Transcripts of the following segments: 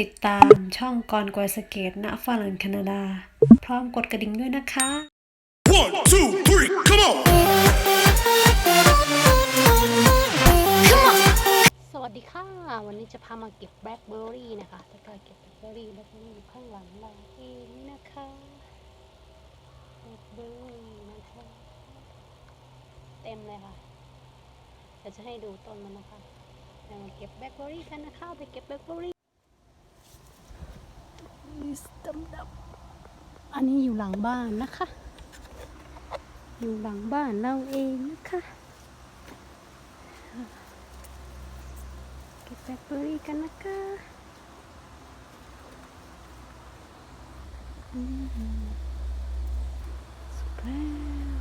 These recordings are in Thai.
กดติดตามช่องกรกวยสเกตณฝรั่งแคนาดา พร้อมกดกระดิ่งด้วยนะคะ One, two, three, come on! สวัสดีค่ะ วันนี้จะพามาเก็บแบล็คเบอร์รี่นะคะจะพาเก็บแบล็คเบอร์รี่แบล็คเบอร์รี่อยู่ข้างหลังเราเองนะคะแบล็คเบอร์รี่นะคะเต็มเลยค่ะเดี๋ยวจะให้ดูต้นมันนะคะเรามาเก็บแบล็คเบอร์รี่กันนะคะไปเก็บแบล็คเบอร์รี่ ดำดำอันนี้อยู่หลังบ้านนะคะ อยู่หลังบ้านเราเองนะคะเก็บแบตเตอรี่กันนะคะอืมสุดแล้ว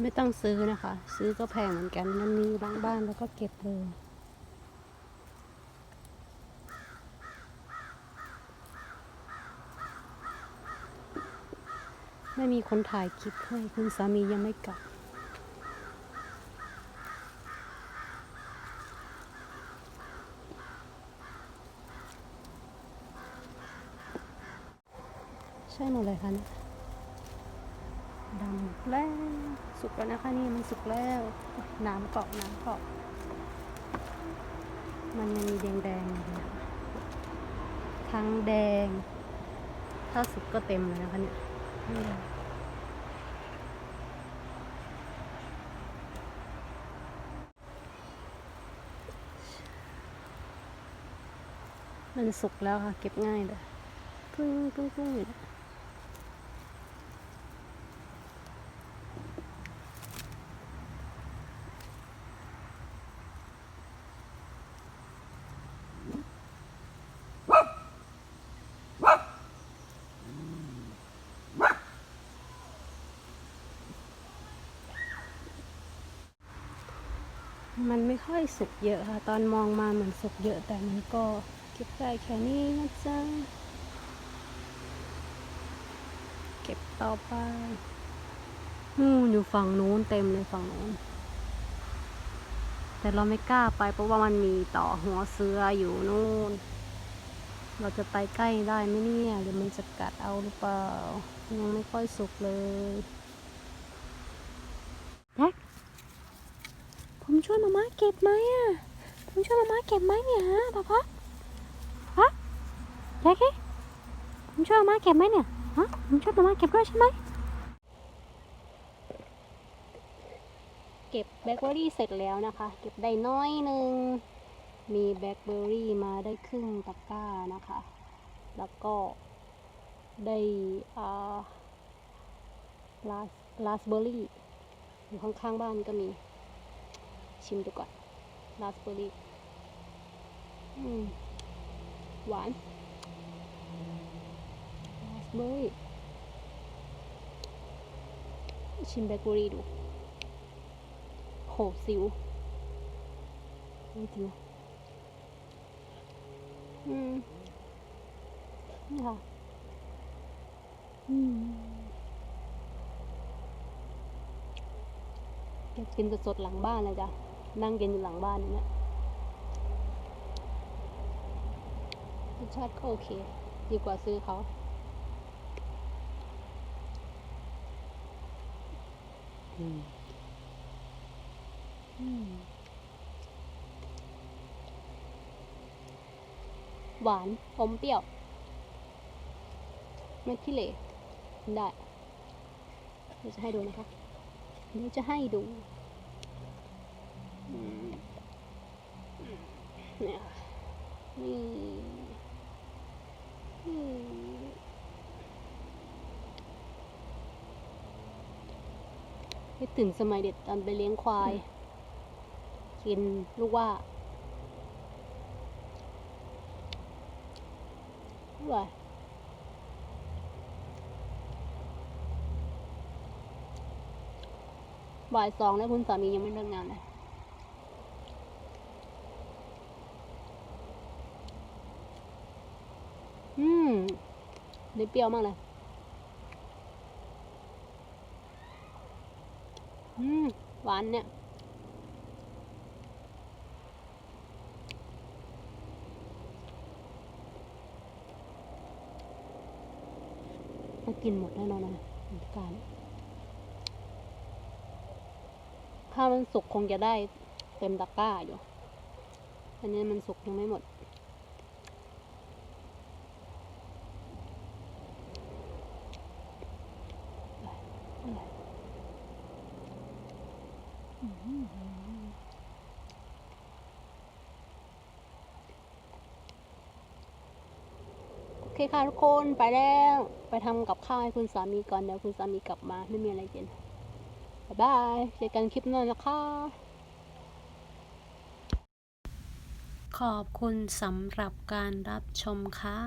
ไม่ต้องซื้อนะคะ ซื้อก็แพงเหมือนกันมันมีบางบ้านแล้วก็เก็บเลยไม่มีคนถ่ายคลิปให้คุณสามียังไม่กลับ ใช่หมดเลยค่ะเนี่ยดำแล้ว สุกแล้วนะคะนี่มันสุกแล้ว น้ำเกาะน้ำเกาะมันยังมีแดงๆอยู่นะคะทั้งแดง ถ้าสุกก็เต็มเลยนะคะเนี่ยนี่เลยมันสุกแล้วค่ะ เก็บง่ายเลยพึ่งพึ่งพึ่งอยู่นะ มันไม่ค่อยสุกเยอะค่ะ ตอนมองมาเหมือนสุกเยอะแต่มันก็เก็บได้แค่นี้นะจ๊ะ เก็บต่อไปนู่นอยู่ฝั่งนู้นเต็มเลยฝั่งนู้น แต่เราไม่กล้าไปเพราะว่ามันมีต่อหัวเสืออยู่นู่น เราจะไปใกล้ได้ไหมเนี่ยหรือมันจะกัดเอาหรือเปล่า ยังไม่ค่อยสุกเลยแจ็ค ผมช่วยมาม่าเก็บไหมอะ ผมช่วยมาม่าเก็บไหมเนี่ยฮะป๊าป๊าฮะแจ็คกี้ผมช่วยมาม่าเก็บไหมเนี่ยฮะผมช่วยมาม่าเก็บด้วยใช่ไหมเก็บแบล็คเบอร์รี่เสร็จแล้วนะคะ เก็บได้น้อยหนึ่ง มีแบล็คเบอร์รี่มาได้ครึ่งตะกร้านะคะ แล้วก็ได้อ่าลาสลาสเบอร์รี่อยู่ข้างๆบ้านก็มี ชิมดูก่อนลาสเบอร์รี่หวานลาสเบอร์รี่ชิมแบเบอรี่ดูโหสิวไม่จริงนะอืมนี่ค่ะอืมเก็บกินสดๆหลังบ้านเลยจ้ะ นั่งกินอยู่หลังบ้านเนี้ยรสชาติก็โอเค ดีกว่าซื้อเขาอืมอืมหวานอมเปรี้ยวไม่ขี้เหร่ได้เดี๋ยวจะให้ดูนะคะเดี๋ยวจะให้ดู เนี่ยค่นี่คิดถึงสมัยเด็กตอนไปเลี้ยงควาย กินลูกว่าอร่อยบ่ายสองแล้วคุณสามียังไม่เลิกงานเลย อืม นี่เปรี้ยวมากเลยอืมหวานเนี่ยต้องกินหมดแน่นอนนะน้ำตาลถ้ามันสุกคงจะได้เต็มตะกร้าอยู่ อันนี้มันสุกยังไม่หมด โอเคค่ะทุกคนไปแล้ว ไปทำกับข้าวให้คุณสามีก่อนเดี๋ยวคุณสามีกลับมาไม่มีอะไรกินบ๊ายบายเจอกันคลิปหน้านะคะ ขอบคุณสำหรับการรับชมค่ะ